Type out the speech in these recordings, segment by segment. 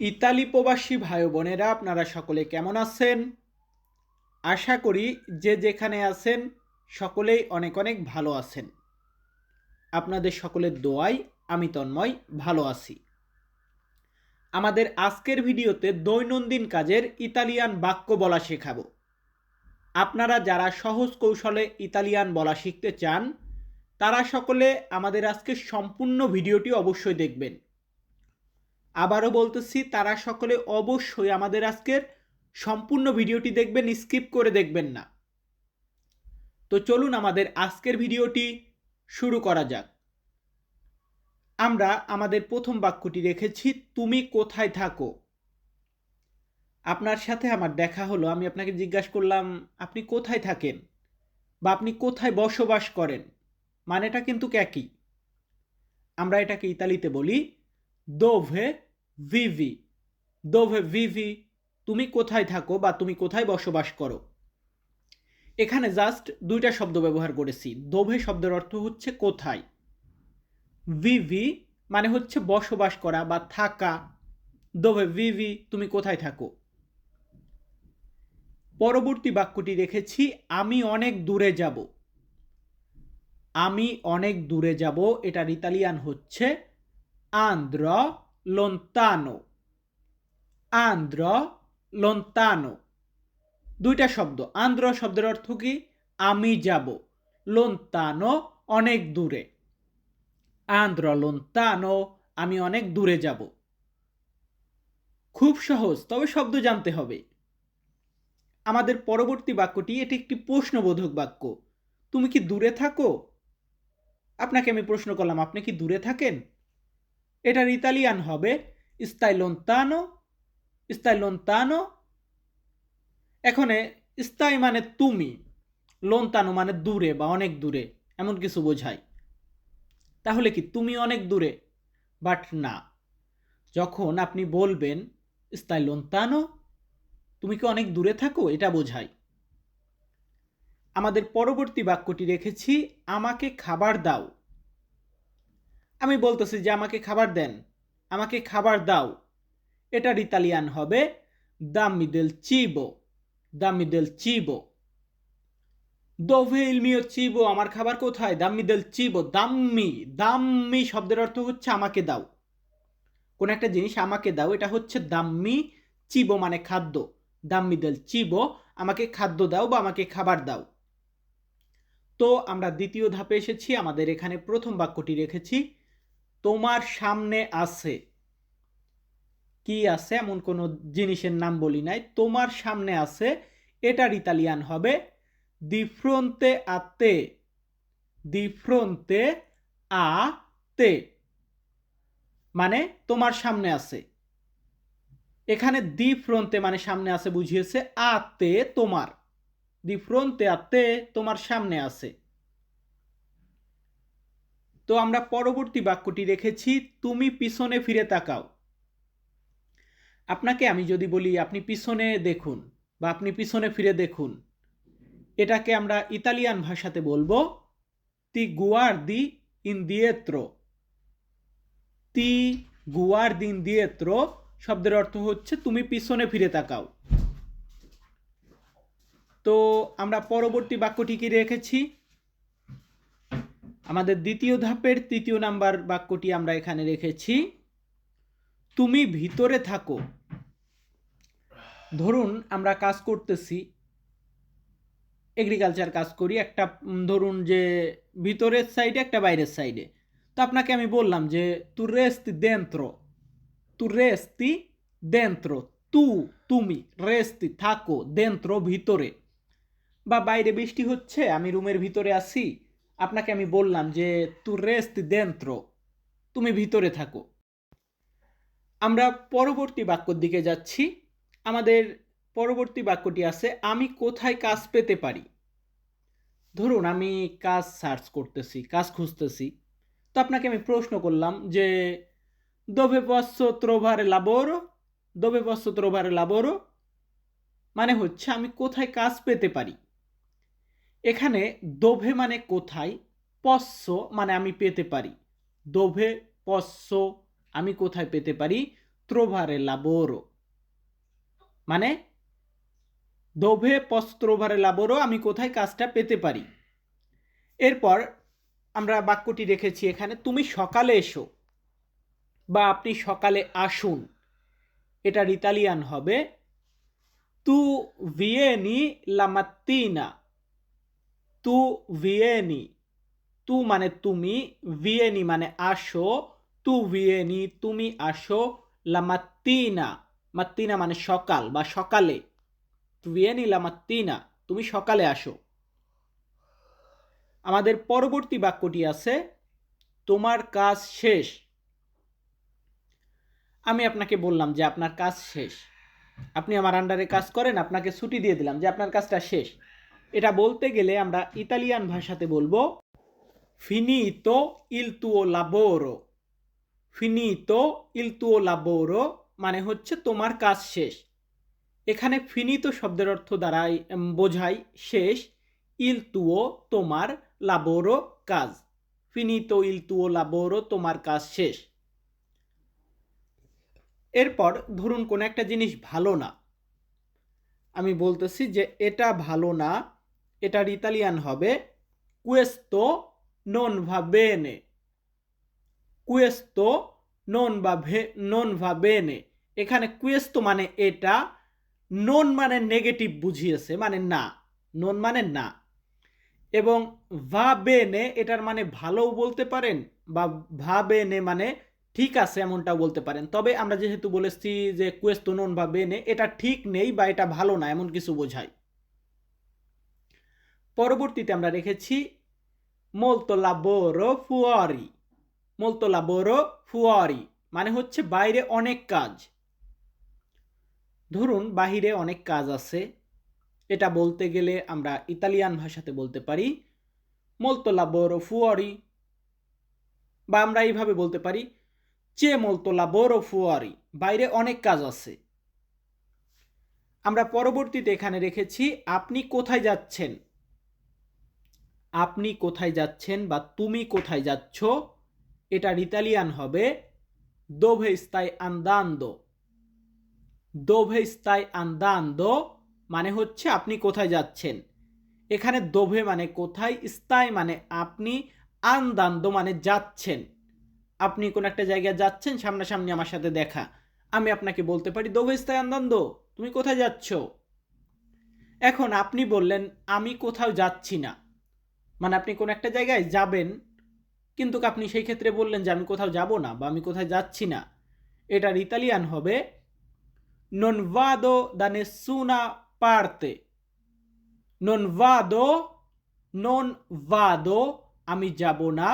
Italy প্রবাসী ভাই বোনেরা, আপনারা সকলে কেমন আছেন? আশা করি যে যেখানে আছেন, সকলেই অনেক অনেক ভালো আছেন। আপনাদের সকলের দোয়াই আমি তন্ময় ভালো আছি। আমাদের আজকের ভিডিওতে দৈনন্দিন কাজের ইতালিয়ান বাক্য বলা শেখাবো। আপনারা যারা সহজ কৌশলে ইতালিয়ান বলা শিখতে চান, তারা সকলে আমাদের আজকের সম্পূর্ণ ভিডিওটি অবশ্যই দেখবেন। আবারও বলতেছি, তারা সকলে অবশ্যই আমাদের আজকের সম্পূর্ণ ভিডিওটি দেখবেন, স্কিপ করে দেখবেন না। তো চলুন আমাদের আজকের ভিডিওটি শুরু করা যাক। আমরা আমাদের প্রথম বাক্যটি রেখেছি, তুমি কোথায় থাকো? আপনার সাথে আমার দেখা হলো, আমি আপনাকে জিজ্ঞাসা করলাম, আপনি কোথায় থাকেন? বা, আপনি কোথায় বসবাস করেন? মানেটা কিন্তু একই। আমরা এটাকে ইতালিতে বলি, দোভে ভিভি। দোভে, ভিভি, তুমি কোথায় থাকো বা তুমি কোথায় বসবাস করো? এখানে জাস্ট দুইটা শব্দ ব্যবহার করেছি। দোভে শব্দের অর্থ হচ্ছে কোথায়। ভিভি মানে হচ্ছে বসবাস করা বা থাকা। দোভে, ভিভি, তুমি কোথায় থাকো? পরবর্তী বাক্যটি রেখেছি আমি অনেক দূরে যাব। আমি অনেক দূরে যাব, এটার ইতালিয়ান হচ্ছে আন্দ্র লন্তানো আন্দ্র লন্তানো দুইটা শব্দ। আন্দ্র শব্দের অর্থ কি? আমি যাব। লন্তানো অনেক দূরে। আন্দ্র লন্তানো আমি অনেক দূরে যাব। খুব সহজ, তবে শব্দ জানতে হবে। আমাদের পরবর্তী বাক্যটি, এটি একটি প্রশ্নবোধক বাক্য। তুমি কি দূরে থাকো? আপনাকে আমি প্রশ্ন করলাম, আপনি কি দূরে থাকেন? এটার ইতালিয়ান হবে স্তাই লন্তানো স্তাই লন্তানো এখানে স্তাই মানে তুমি লন্তানো মানে দূরে বা অনেক দূরে এমন কিছু বোঝায় তাহলে কি তুমি অনেক দূরে বাট না। যখন আপনি বলবেন স্তাই লন্তানো তুমি কি অনেক দূরে থাকো এটা বোঝায় আমাদের পরবর্তী বাক্যটি রেখেছি, আমাকে খাবার দাও। আমি বলতেছি যে, আমাকে খাবার দেন, আমাকে খাবার দাও। এটার ইতালিয়ান হবে দাম্মি দেল চিবো দাম্মি দেল চিবো দোভে ইলমিও চিবো আমার খাবার কোথায়? দাম্মি দেল চিবো দাম্মি দাম্মি শব্দের অর্থ হচ্ছে, আমাকে দাও। কোন একটা জিনিস, আমাকে দাও, এটা হচ্ছে দাম্মি চিবো মানে খাদ্য। দাম্মি দেল চিবো আমাকে খাদ্য দাও বা আমাকে খাবার দাও। তো আমরা দ্বিতীয় ধাপে এসেছি, আমাদের এখানে প্রথম বাক্যটি রেখেছি তোমার সামনে আছে। কি আছে? এমন কোনো জিনিসের নাম বলি নাই। তোমার সামনে আছে। এটার ইতালিয়ান হবে দিফ্রন্তে আতে দি ফ্রন্তে আ তে। মানে তোমার সামনে আছে। এখানে দি ফ্রন্তে মানে সামনে আছে বুঝিয়েছে আতে তোমার। দি ফ্রন্তে আতে তোমার সামনে আছে। তো আমরা পরবর্তী বাক্যটি রেখেছি, তুমি পিছনে ফিরে তাকাও। আপনাকে আমি যদি বলি, আপনি পিছনে দেখুন বা আপনি পিছনে ফিরে দেখুন। এটাকে আমরা ইতালিয়ান ভাষাতে বলব তি গুয়ার্দি ইন্দিয়েত্রো তি গুয়ার দিন ইন্দিয়েত্রো শব্দের অর্থ হচ্ছে, তুমি পিছনে ফিরে তাকাও। তো আমরা পরবর্তী বাক্যটি কি রেখেছি? আমাদের দ্বিতীয় ধাপের তৃতীয় নাম্বার বাক্যটি আমরা এখানে রেখেছি। তুমি ভিতরে থাকো। ধরুন আমরা কাজ করতেছি এগ্রিকালচার কাজ করি, একটা ধরুন যে ভিতরের সাইডে একটা বাইরের সাইডে তো আপনাকে আমি বললাম যে, তু রেস্তি দেন্ত্র, তু রেস্তি দেন্ত্র, তু, তুমি রেস্তি থাকো দেন্ত্র ভিতরে। বা, বাইরে বৃষ্টি হচ্ছে, আমি রুমের ভিতরে আছি আপনাকে আমি বললাম যে, তু রেস্ত দেন্ত্র তুমি ভিতরে থাকো। আমরা পরবর্তী বাক্যর দিকে যাচ্ছি। আমাদের পরবর্তী বাক্যটি আছে, আমি কোথায় কাজ পেতে পারি? ধরুন, আমি কাজ সার্চ করতেছি, কাজ খুঁজতেছি। তো আপনাকে আমি প্রশ্ন করলাম যে দোভে পশ্চ ত্রোভারে লাবোরো দোভে পশ্চ ত্রোভারে লাবোরো? মানে হচ্ছে, আমি কোথায় কাজ পেতে পারি? এখানে দোভে মানে কোথায় পশ্চ মানে আমি পেতে পারি। দোভে পশ্চ আমি কোথায় পেতে পারি? ত্রোভারে lavoro মানে দোভে পস্ত্রোভারে লাবোরো, আমি কোথায় কাজটা পেতে পারি? এরপর আমরা বাক্যটি রেখেছি এখানে, তুমি সকালে এসো বা আপনি সকালে আসুন। এটার ইতালিয়ান হবে, তু ভিয়েনি লামাত্তিনা তু ভিয়েনি, তু মানে তুমি, ভিয়েনি মানে আসো, তু ভিয়েনি, তুমি আসো লামাত্তিনা মাত্তিনা মানে সকাল বা সকালে, তু ভিয়েনি লামাত্তিনা তুমি সকালে আসো। আমাদের পরবর্তী বাক্যটি আছে, তোমার কাজ শেষ। আমি আপনাকে বললাম যে আপনার কাজ শেষ। আপনি আমার আন্ডারে কাজ করেন, আপনাকে ছুটি দিয়ে দিলাম যে আপনার কাজটা শেষ। এটা বলতে গেলে আমরা ইতালিয়ান ভাষাতে বলব ফিনিতো ইল তুও লাবোরো ফিনিতো ইল তুও লাবোরো মানে হচ্ছে তোমার কাজ শেষ। এখানে ফিনিতো শব্দের অর্থ দ্বারাই বোঝায় শেষ ইল তুও তোমার লাবোরো কাজ। ফিনিতো ইল তুও লাবোরো তোমার কাজ শেষ। এরপর ধরুন কোনো একটা জিনিস ভালো না। আমি বলতেছি যে এটা ভালো না এটার ইতালিয়ান হবে কুয়েস্তো নন ভা বেনে কুয়েস্তো নন বা ভে নন ভা বেনে এখানে কুয়েস্তো মানে এটা নন মানে নেগেটিভ বুঝিয়েছে মানে না নন মানে না। এবং ভা বেনে এটার মানে ভালোও বলতে পারেন বা ভা বেনে মানে ঠিক আছে এমনটাও বলতে পারেন। তবে আমরা যেহেতু বলেছি যে কুয়েস্তো নন বা বেনে এটা ঠিক নেই বা এটা ভালো না, এমন কিছু বোঝায়। পরবর্তীতে আমরা রেখেছি মোলতো লাবোরো ফুয়ারি মোলতো লাবোরো ফুয়ারি মানে হচ্ছে বাইরে অনেক কাজ। ধরুন বাহিরে অনেক কাজ আছে। এটা বলতে গেলে আমরা ইতালিয়ান ভাষাতে বলতে পারি মোলতো লাবোরো ফুয়ারি বা আমরা এইভাবে বলতে পারি চে মোলতো লাবোরো ফুয়ারি বাইরে অনেক কাজ আছে। আমরা পরবর্তীতে এখানে রেখেছি আপনি কোথায় যাচ্ছেন? আপনি কোথায় যাচ্ছেন বা তুমি কোথায় যাচ্ছ এটার ইতালিয়ান হবে দোভে স্তাই আন্দান্দো দোভে স্তাই আন্দান্দো মানে হচ্ছে আপনি কোথায় যাচ্ছেন। এখানে দোভে মানে কোথায় স্তাই মানে আপনি আন্দান্দো মানে যাচ্ছেন। আপনি কোন একটা জায়গায় যাচ্ছেন, সামনাসামনি আমার সাথে দেখা। আমি আপনাকে বলতে পারি দোভে স্তাই আন্দান্দো তুমি কোথায় যাচ্ছ? এখন আপনি বললেন, আমি কোথাও যাচ্ছি না। মানে আপনি কোন একটা জায়গায় যাবেন, কিন্তু আপনি সেই ক্ষেত্রে বললেন যে আমি কোথাও যাব না বা আমি কোথায় যাচ্ছি না। এটার ইতালিয়ান হবে, non vado da nessuna পারতে নন vado নন vado, আমি যাব না।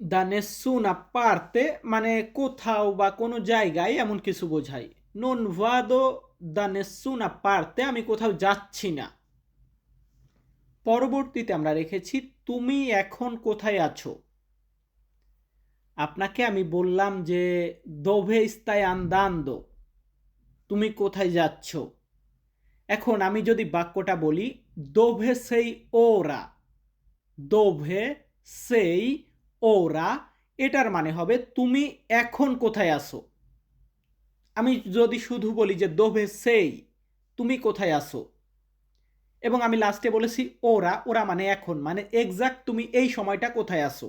দা নেসুনা পারতে মানে কোথাও বা কোনো জায়গায় এমন কিছু বোঝায়। নন ভাদো দা নেসুনা পারতে আমি কোথাও যাচ্ছি না। পরবর্তীতে আমরা রেখেছি, তুমি এখন কোথায় আছো? আপনাকে আমি বললাম যে, দোভে ইস্তায় আন্দান্দো, তুমি কোথায় যাচ্ছ? এখন আমি যদি বাক্যটা বলি, দোভে সেই ওরা, দোভে সেই ওরা, এটার মানে হবে, তুমি এখন কোথায় আসো আমি যদি শুধু বলি যে, দোভে সেই, তুমি কোথায় আসো এবং আমি লাস্টে বলেছি ওরা ওরা মানে এখন মানে এক্সাক্ট তুমি এই সময়টা কোথায় আসো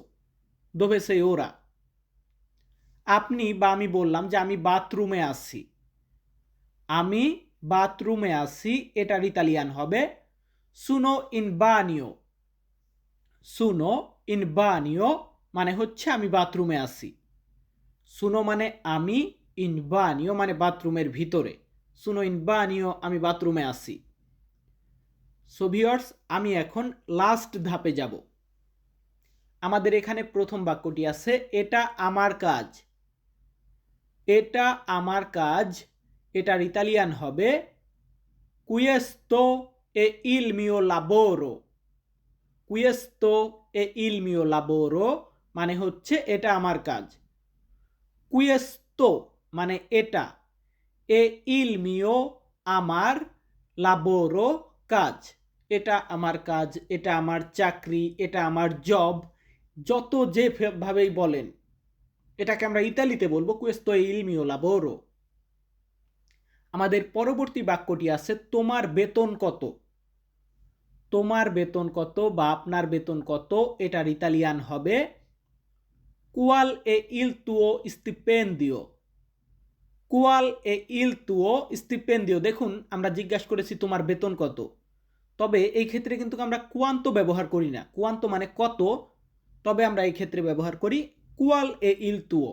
দোভে সেই ওরা। আপনি বা আমি বললাম যে আমি বাথরুমে আসি আমি বাথরুমে আসি এটার ইতালিয়ান হবে সুনো ইন বানিও। সুনো ইন বানিও মানে হচ্ছে আমি বাথরুমে আসি সুনো মানে আমি ইন বানিও মানে বাথরুমের ভিতরে। সুনো ইন বানিও আমি বাথরুমে আসি সোভিয়র্স আমি এখন লাস্ট ধাপে যাব। আমাদের এখানে প্রথম বাক্যটি আছে, এটা আমার কাজ। এটা আমার কাজ। এটার ইতালিয়ান হবে কুয়েস্তো এ ইল মিও লাবোরো কুয়েস্তো এ ইল মিও লাবোরো মানে হচ্ছে, এটা আমার কাজ। কুয়েস্তো মানে এটা। এ ইল মিও আমার লাবোরো কাজ। এটা আমার কাজ, এটা আমার চাকরি, এটা আমার জব যত যে ভাবেই বলেন। এটাকে আমরা ইতালিতে বলব কুয়েস্তো ইল মিও লাবোরো আমাদের পরবর্তী বাক্যটি আছে তোমার বেতন কত? তোমার বেতন কত বা আপনার বেতন কত? এটার ইতালিয়ান হবে কুয়াল এ ইল তুও স্টিপেন্দিও কুয়াল এ ইল তুও স্টিপেন্দিও। দেখুন, আমরা জিজ্ঞাসা করেছি, তোমার বেতন কত? তবে এই ক্ষেত্রে কিন্তু আমরা কুয়ান্ত ব্যবহার করি না। কুয়ান্ত মানে কত? তবে আমরা এই ক্ষেত্রে ব্যবহার করি, কুয়াল এ ইল তুও।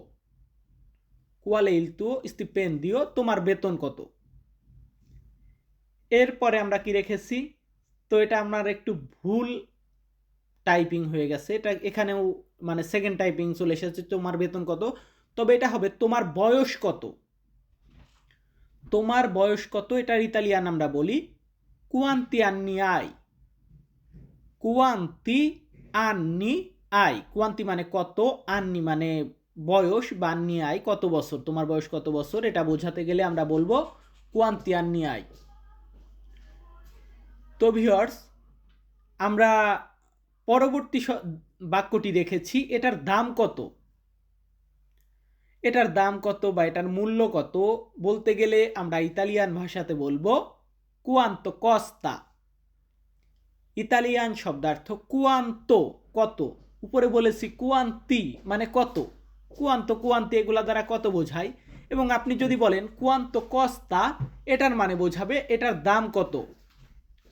কুয়াল এ ইল তুও, স্টিপেন্দিও, তোমার বেতন কত? এরপরে আমরা কি রেখেছি? তো এটা আমার একটু ভুল টাইপিং হয়ে গেছে। এটা এখানেও মানে সেকেন্ড টাইপিং চলে এসেছে, তোমার বেতন কত? তবে এটা হবে, তোমার বয়স কত? তোমার বয়স কত? এটার ইতালিয়ান আমরা বলি কুয়ান্তি আন্নি আই কুয়ান্তি আন্নি আই কুয়ান্তি মানে কত? আন্নি মানে বয়স বা আন্নি আই কত বছর? তোমার বয়স কত বছর? এটা বোঝাতে গেলে আমরা বলব কুয়ান্তি আন্নি আই তো ভিওর্স আমরা পরবর্তী বাক্যটি দেখেছি। এটার দাম কত? এটার দাম কত বা এটার মূল্য কত? বলতে গেলে আমরা ইতালিয়ান ভাষাতে বলব, কুয়ান্ত কস্তা ইতালিয়ান শব্দার্থ কুয়ান্ত কত? উপরে বলেছি কুয়ান্তি মানে কত? কুয়ান্ত কুয়ান্তি এগুলা দ্বারা কত বোঝায়? এবং আপনি যদি বলেন কুয়ান্ত কস্তা এটার মানে বোঝাবে এটার দাম কত?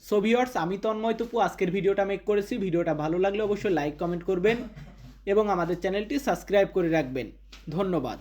সো ভিওর্স আমি তন্ময় তপু আজকের ভিডিওটা মেক করেছি। ভিডিওটা ভালো লাগলে অবশ্যই লাইক কমেন্ট করবেন। এবং আমাদের চ্যানেলটি সাবস্ক্রাইব করে রাখবেন। ধন্যবাদ।